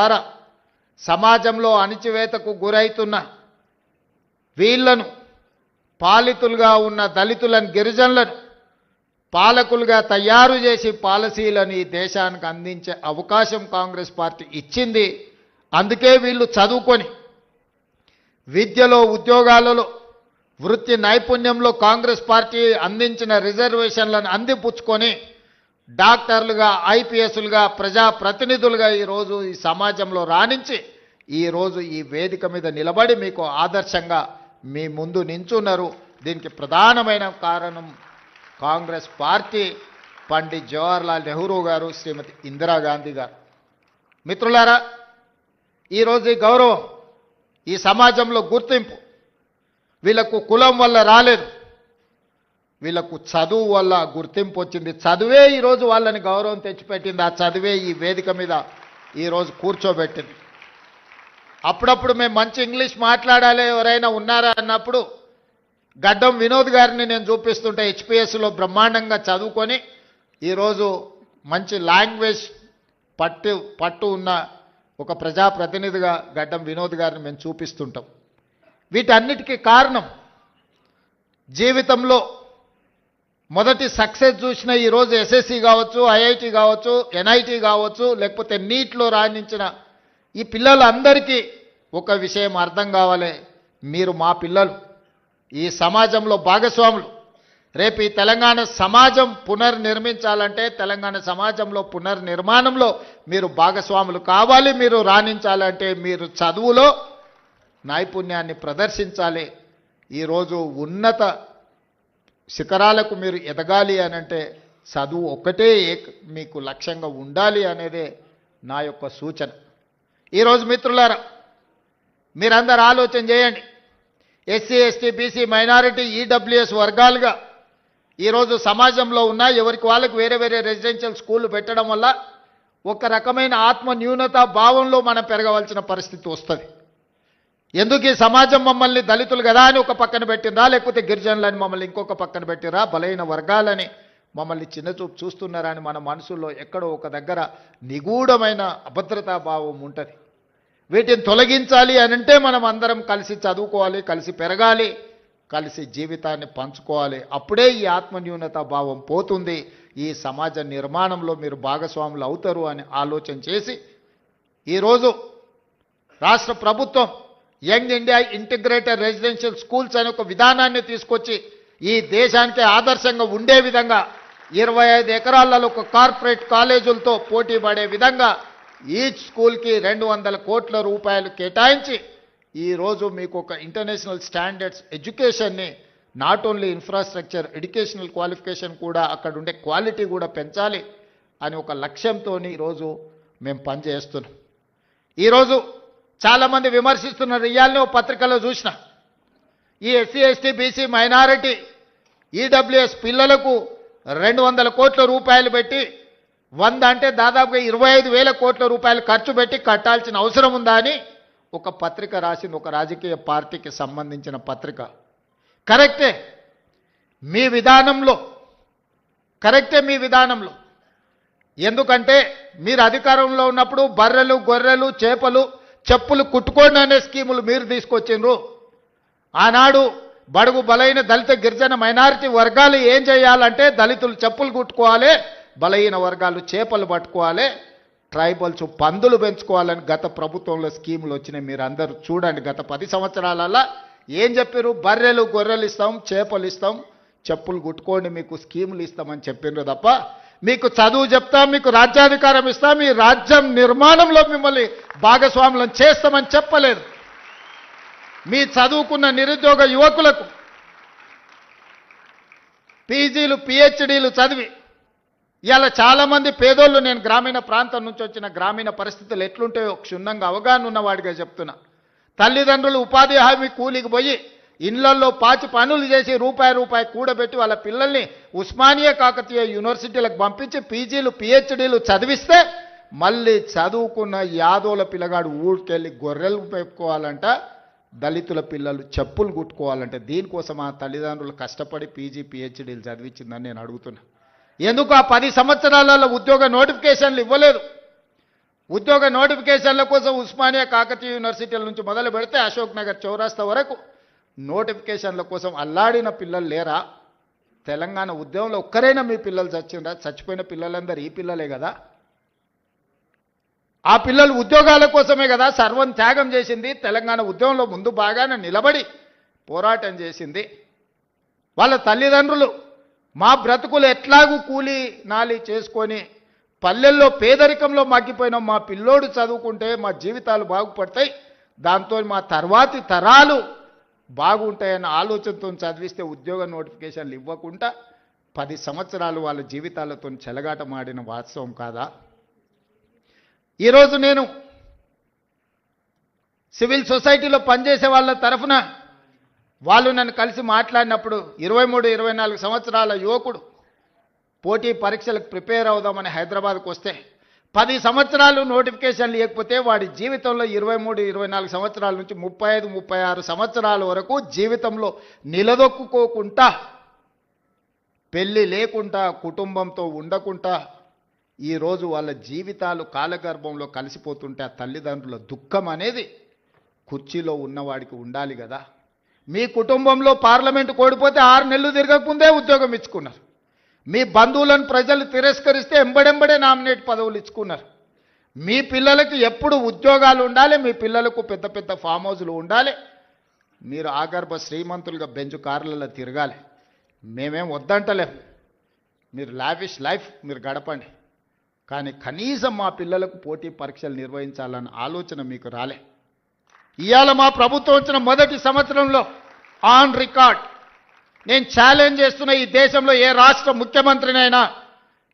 ద్వారా సమాజంలో అణిచివేతకు గురైతున్న వీళ్ళను పాలితులుగా ఉన్న దళితులను గిరిజనులను పాలకులుగా తయారు చేసి పాలసీలను ఈ దేశానికి అందించే అవకాశం కాంగ్రెస్ పార్టీ ఇచ్చింది. అందుకే వీళ్ళు చదువుకొని విద్యలో ఉద్యోగాలలో వృత్తి నైపుణ్యంలో కాంగ్రెస్ పార్టీ అందించిన రిజర్వేషన్లను అందిపుచ్చుకొని డాక్టర్లుగా ఐపీఎస్లుగా ప్రజాప్రతినిధులుగా ఈరోజు ఈ సమాజంలో రాణించి ఈరోజు ఈ వేదిక మీద నిలబడి మీకు ఆదర్శంగా మీ ముందు నించున్నారు. దీనికి ప్రధానమైన కారణం కాంగ్రెస్ పార్టీ పండిత్ జవహర్లాల్ నెహ్రూ గారు శ్రీమతి ఇందిరాగాంధీ గారు. మిత్రులారా ఈరోజు ఈ గౌరవం ఈ సమాజంలో గుర్తింపు వీళ్ళకు కులం వల్ల రాలేదు. వీళ్ళకు చదువు వల్ల గుర్తింపు వచ్చింది. చదువే ఈరోజు వాళ్ళని గౌరవం తెచ్చిపెట్టింది. ఆ చదువే ఈ వేదిక మీద ఈరోజు కూర్చోబెట్టింది. అప్పుడప్పుడు మేము మంచి ఇంగ్లీష్ మాట్లాడాలి ఎవరైనా ఉన్నారా అన్నప్పుడు గడ్డం వినోద్ గారిని నేను చూపిస్తుంటే హెచ్పిఎస్లో బ్రహ్మాండంగా చదువుకొని ఈరోజు మంచి లాంగ్వేజ్ పట్టు పట్టు ఉన్న ఒక ప్రజాప్రతినిధిగా గడ్డం వినోద్ గారిని మేము చూపిస్తుంటాం. వీటన్నిటికీ కారణం జీవితంలో మొదటి సక్సెస్ చూసిన ఈరోజు ఎస్ఎస్సి కావచ్చు ఐఐటి కావచ్చు ఎన్ఐటి కావచ్చు లేకపోతే నీట్లో రాణించిన ఈ పిల్లలందరికీ ఒక విషయం అర్థం కావాలి. మీరు మా పిల్లలు ఈ సమాజంలో భాగస్వాములు. రేపు ఈ తెలంగాణ సమాజం పునర్నిర్మించాలంటే తెలంగాణ సమాజంలో పునర్నిర్మాణంలో మీరు భాగస్వాములు కావాలి మీరు రాణించాలంటే మీరు చదువులో నైపుణ్యాన్ని ప్రదర్శించాలి. ఈరోజు ఉన్నత శిఖరాలకు మీరు ఎదగాలి అని అంటే చదువు ఒక్కటే మీకు లక్ష్యంగా ఉండాలి అనేదే నా యొక్క సూచన. ఈరోజు మిత్రులారా మీరందరూ ఆలోచన చేయండి. SC ST BC minority EWS వర్గాలుగా ఈరోజు సమాజంలో ఉన్న ఎవరికి వాళ్ళకి వేరే వేరే రెసిడెన్షియల్ స్కూళ్ళు పెట్టడం వల్ల ఒక రకమైన ఆత్మ న్యూనత భావంలో మనం పెరగవలసిన పరిస్థితి వస్తుంది. ఎందుకు ఈ సమాజం మమ్మల్ని దళితులు కదా అని ఒక పక్కన పెట్టిందా? లేకపోతే గిరిజనులని మమ్మల్ని ఇంకొక పక్కన పెట్టిరా? బలైన వర్గాలని మమ్మల్ని చిన్నచూపు చూస్తున్నారా అని మన మనసులో ఎక్కడో ఒక దగ్గర నిగూఢమైన అభద్రతా భావం ఉంటుంది. వీటిని తొలగించాలి అని అంటే మనం అందరం కలిసి చదువుకోవాలి కలిసి పెరగాలి కలిసి జీవితాన్ని పంచుకోవాలి. అప్పుడే ఈ ఆత్మన్యూనత భావం పోతుంది. ఈ సమాజ నిర్మాణంలో మీరు భాగస్వాములు అవుతారు అని ఆలోచన చేసి ఈరోజు రాష్ట్ర ప్రభుత్వం young India integrated residential schools అనే ఒక విధానాన్ని తీసుకొచ్చి ఈ దేశానికి ఆదర్శంగా ఉండే విధంగా ఇరవై ఐదు ఎకరాలలో ఒక కార్పొరేట్ కాలేజీలతో పోటీ పడే విధంగా ఈచ్ స్కూల్కి రెండు వందల కోట్ల రూపాయలు కేటాయించి ఈరోజు మీకు ఒక international standards ఎడ్యుకేషన్ని not only infrastructure educational qualification కూడా అక్కడ ఉండే క్వాలిటీ కూడా పెంచాలి అని ఒక లక్ష్యంతో ఈరోజు మేము పనిచేస్తున్నాం. ఈరోజు చాలామంది విమర్శిస్తున్నారు. ఇవాళనే ఓ పత్రికలో చూసిన. ఈ SC ST BC minority EWS పిల్లలకు రెండు వందల కోట్ల రూపాయలు పెట్టి వంద అంటే దాదాపుగా ఇరవై ఐదు వేల కోట్ల రూపాయలు ఖర్చు పెట్టి కట్టాల్సిన అవసరం ఉందా అని ఒక పత్రిక రాసింది. ఒక రాజకీయ పార్టీకి సంబంధించిన పత్రిక. కరెక్టే. మీ విధానంలో. కరెక్టే మీ విధానంలో. ఎందుకంటే మీరు అధికారంలో ఉన్నప్పుడు బర్రెలు గొర్రెలు చేపలు చెప్పులు కుట్టుకోండి అనే స్కీములు మీరు తీసుకొచ్చిండ్రు. ఆనాడు బడుగు బలైన దళిత గిరిజన మైనారిటీ వర్గాలు ఏం చేయాలంటే దళితులు చెప్పులు కుట్టుకోవాలి బలహీన వర్గాలు చేపలు పట్టుకోవాలి ట్రైబల్స్ పందులు పెంచుకోవాలని గత ప్రభుత్వంలో స్కీములు వచ్చినాయి. మీరు అందరూ చూడండి గత పది సంవత్సరాలలో ఏం చెప్పారు బర్రెలు గొర్రెలు ఇస్తాం చేపలు ఇస్తాం చెప్పులు కుట్టుకోండి మీకు స్కీములు ఇస్తామని చెప్పిండ్రు తప్ప మీకు చదువు చెప్తాం మీకు రాజ్యాధికారం ఇస్తాం మీ రాజ్యం నిర్మాణంలో మిమ్మల్ని భాగస్వాములను చేస్తామని చెప్పలేదు. మీ చదువుకున్న నిరుద్యోగ యువకులకు పీజీలు పిహెచ్డీలు చదివి ఇలా చాలామంది పేదోళ్ళు నేను గ్రామీణ ప్రాంతం నుంచి వచ్చిన గ్రామీణ పరిస్థితులు ఎట్లుంటాయో క్షుణ్ణంగా అవగాహన ఉన్నవాడిగా చెప్తున్నా. తల్లిదండ్రులు ఉపాధి హామీ కూలికి పోయి ఇళ్ళల్లో పాచి పనులు చేసి రూపాయి రూపాయి కూడబెట్టి వాళ్ళ పిల్లల్ని ఉస్మానియా కాకతీయ యూనివర్సిటీలకు పంపించి పీజీలు పిహెచ్డీలు చదివిస్తే మళ్ళీ చదువుకున్న యాదవుల పిల్లగాడు ఊరికెళ్ళి గొర్రెలు పెట్టుకోవాలంట దళితుల పిల్లలు చెప్పులు కుట్టుకోవాలంటే. దీనికోసం ఆ తల్లిదండ్రులు కష్టపడి పీజీ పిహెచ్డీలు చదివించిందని నేను అడుగుతున్నా. ఎందుకు ఆ పది సంవత్సరాలలో ఉద్యోగ నోటిఫికేషన్లు ఇవ్వలేదు? ఉద్యోగ నోటిఫికేషన్ల కోసం ఉస్మానియా కాకతీయ యూనివర్సిటీల నుంచి మొదలు పెడితే అశోక్ నగర్ చౌరాస్తా వరకు నోటిఫికేషన్ల కోసం అల్లాడిన పిల్లలు లేరా? తెలంగాణ ఉద్యమంలో ఒక్కరైనా మీ పిల్లలు చచ్చిండ్రా? చచ్చిపోయిన పిల్లలందరూ ఈ పిల్లలే కదా? ఆ పిల్లలు ఉద్యోగాల కోసమే కదా సర్వం త్యాగం చేసింది? తెలంగాణ ఉద్యమంలో ముందు బాగానే నిలబడి పోరాటం చేసింది. వాళ్ళ తల్లిదండ్రులు మా బ్రతుకులు ఎట్లాగూ కూలి నాలి చేసుకొని పల్లెల్లో పేదరికంలో మగ్గిపోయిన మా పిల్లోడు చదువుకుంటే మా జీవితాలు బాగుపడతాయి. దాంతో మా తర్వాతి తరాలు బాగుంటాయన్న ఆలోచనతో చదివిస్తే ఉద్యోగ నోటిఫికేషన్లు ఇవ్వకుండా పది సంవత్సరాలు వాళ్ళ జీవితాలతో చెలగాటమాడిన వాస్తవం కాదా? ఈరోజు నేను సివిల్ సొసైటీలో పనిచేసే వాళ్ళ తరఫున వాళ్ళు నన్ను కలిసి మాట్లాడినప్పుడు ఇరవై మూడు ఇరవై నాలుగు సంవత్సరాల యువకుడు పోటీ పరీక్షలకు ప్రిపేర్ అవుదామని హైదరాబాద్కు వస్తే పది సంవత్సరాలు నోటిఫికేషన్ లేకపోతే వాడి జీవితంలో ఇరవై మూడు ఇరవై నాలుగు సంవత్సరాల నుంచి ముప్పై ఐదు ముప్పై ఆరు సంవత్సరాల వరకు జీవితంలో నిలదొక్కుకోకుండా పెళ్ళి లేకుండా కుటుంబంతో ఉండకుండా ఈరోజు వాళ్ళ జీవితాలు కాలగర్భంలో కలిసిపోతుంటే ఆ తల్లిదండ్రుల దుఃఖం అనేది కుర్చీలో ఉన్నవాడికి ఉండాలి కదా. మీ కుటుంబంలో పార్లమెంటు కోడిపోతే ఆరు నెలలు తిరగకముందే ఉద్యోగం ఇచ్చుకున్నారు. మీ బంధువులను ప్రజలు తిరస్కరిస్తే ఎంబడెంబడే నామినేట్ పదవులు ఇచ్చుకున్నారు. మీ పిల్లలకి ఎప్పుడు ఉద్యోగాలు ఉండాలి మీ పిల్లలకు పెద్ద పెద్ద ఫామ్ హౌజులు ఉండాలి. మీరు ఆగర్భ శ్రీమంతులుగా బెంచ్ కార్లలో తిరగాలి. మేమేం వద్దంటలేం. మీరు లావిష్ లైఫ్ మీరు గడపండి. కానీ కనీసం మా పిల్లలకు పోటీ పరీక్షలు నిర్వహించాలన్న ఆలోచన మీకు రాలే. ఇవాళ మా ప్రభుత్వం వచ్చిన మొదటి సంవత్సరంలో ఆన్ రికార్డ్ నేను ఛాలెంజ్ చేస్తున్న ఈ దేశంలో ఏ రాష్ట్ర ముఖ్యమంత్రినైనా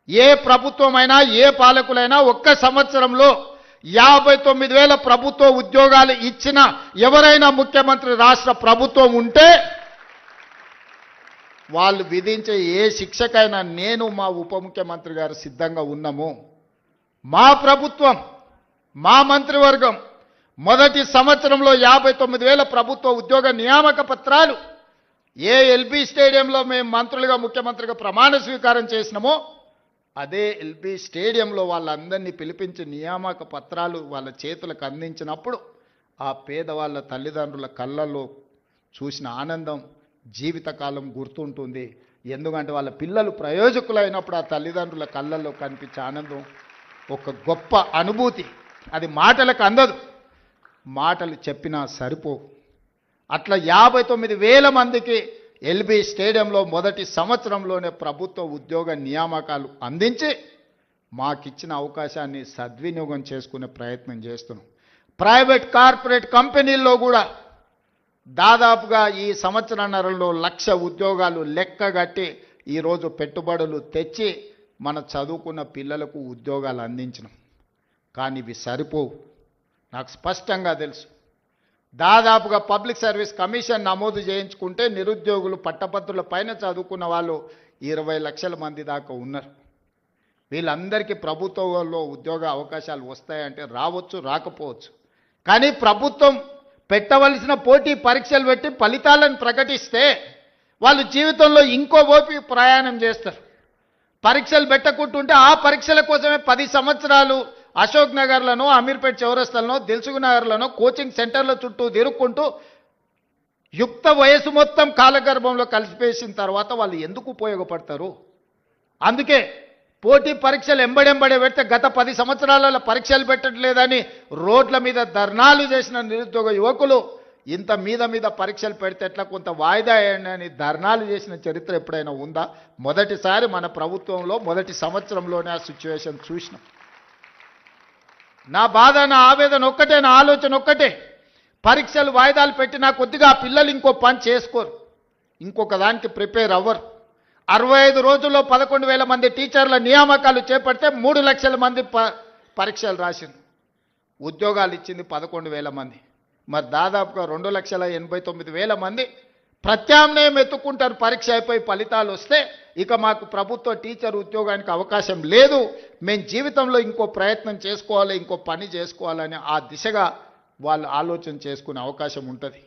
ఏ ప్రభుత్వమైనా ఏ పాలకులైనా ఒక్క సంవత్సరంలో యాభై తొమ్మిది వేల ప్రభుత్వ ఉద్యోగాలు ఇచ్చిన ఎవరైనా ముఖ్యమంత్రి రాష్ట్ర ప్రభుత్వం ఉంటే వాళ్ళు విధించే ఏ శిక్షకైనా నేను మా ఉప ముఖ్యమంత్రి గారు సిద్ధంగా ఉన్నాము. మా ప్రభుత్వం మా మంత్రివర్గం మొదటి సంవత్సరంలో యాభై తొమ్మిది వేల ప్రభుత్వ ఉద్యోగ నియామక పత్రాలు ఏ ఎల్బీ స్టేడియంలో మేము మంత్రులుగా ముఖ్యమంత్రిగా ప్రమాణ స్వీకారం చేసినామో అదే ఎల్బీ స్టేడియంలో వాళ్ళందరినీ పిలిపించి నియామక పత్రాలు వాళ్ళ చేతులకు అందించినప్పుడు ఆ పేదవాళ్ళ తల్లిదండ్రుల కళ్ళల్లో చూసిన ఆనందం జీవితకాలం గుర్తుంటుంది. ఎందుకంటే వాళ్ళ పిల్లలు ప్రయోజకులైనప్పుడు ఆ తల్లిదండ్రుల కళ్ళల్లో కనిపించే ఆనందం ఒక గొప్ప అనుభూతి. అది మాటలకు అందదు. మాటలు చెప్పినా సరిపోవు. అట్లా యాభై తొమ్మిది వేల మందికి ఎల్బీ స్టేడియంలో మొదటి సంవత్సరంలోనే ప్రభుత్వ ఉద్యోగ నియామకాలు అందించి మాకిచ్చిన అవకాశాన్ని సద్వినియోగం చేసుకునే ప్రయత్నం చేస్తున్నాం. ప్రైవేట్ కార్పొరేట్ కంపెనీల్లో కూడా దాదాపుగా ఈ సంవత్సరన్నరలో లక్ష ఉద్యోగాలు లెక్కగట్టి ఈరోజు పెట్టుబడులు తెచ్చి మన చదువుకున్న పిల్లలకు ఉద్యోగాలు అందించడం కానీ ఇవి సరిపోవు. నాకు స్పష్టంగా తెలుసు. దాదాపుగా పబ్లిక్ సర్వీస్ కమిషన్ నమోదు చేయించుకుంటే నిరుద్యోగులు పట్టభద్రుల పైన చదువుకున్న వాళ్ళు ఇరవై లక్షల మంది దాకా ఉన్నారు. వీళ్ళందరికీ ప్రభుత్వంలో ఉద్యోగ అవకాశాలు వస్తాయంటే రావచ్చు రాకపోవచ్చు. కానీ ప్రభుత్వం పెట్టవలసిన పోటీ పరీక్షలు పెట్టి ఫలితాలను ప్రకటిస్తే వాళ్ళు జీవితంలో ఇంకో ఓపి ప్రయాణం చేస్తారు. పరీక్షలు పెట్టకుంటుంటే ఆ పరీక్షల కోసమే పది సంవత్సరాలు అశోక్ నగర్లను అమీర్పేట్ చౌరస్తలను దిల్సుఖ్ నగర్లను కోచింగ్ సెంటర్ల చుట్టూ తిరుక్కుంటూ యుక్త వయసు మొత్తం కాలగర్భంలో కలిసిపేసిన తర్వాత వాళ్ళు ఎందుకు ఉపయోగపడతారు? అందుకే పోటీ పరీక్షలు ఎంబడెంబడే పెడితే గత పది సంవత్సరాలలో పరీక్షలు పెట్టట్లేదని రోడ్ల మీద ధర్నాలు చేసిన నిరుద్యోగ యువకులు ఇంత మీద మీద పరీక్షలు పెడితే ఎట్లా కొంత వాయిదా వేయండి అని ధర్నాలు చేసిన చరిత్ర ఎప్పుడైనా ఉందా? మొదటిసారి మన ప్రభుత్వంలో మొదటి సంవత్సరంలోనే ఆ సిచ్యువేషన్ చూసినాం. నా బాధ నా ఆవేదన ఒక్కటే నా ఆలోచన ఒక్కటే. పరీక్షలు వాయిదాలు పెట్టినా కొద్దిగా పిల్లలు ఇంకో పని చేసుకోరు. ఇంకొక దానికి ప్రిపేర్ అవ్వరు. అరవై ఐదు రోజుల్లో పదకొండు వేల మంది టీచర్ల నియామకాలు చేపడితే మూడు లక్షల మంది ప పరీక్షలు రాసింది ఉద్యోగాలు ఇచ్చింది పదకొండు వేల మంది. మరి దాదాపుగా రెండు లక్షల ఎనభై తొమ్మిది వేల మంది ప్రత్యామ్నాయం ఎత్తుకుంటారు పరీక్ష అయిపోయి ఫలితాలు వస్తే ఇక మాకు ప్రభుత్వ టీచర్ ఉద్యోగానికి అవకాశం లేదు. మేము జీవితంలో ఇంకో ప్రయత్నం చేసుకోవాలి ఇంకో పని చేసుకోవాలని ఆ దిశగా వాళ్ళు ఆలోచన చేసుకునే అవకాశం ఉంటుంది.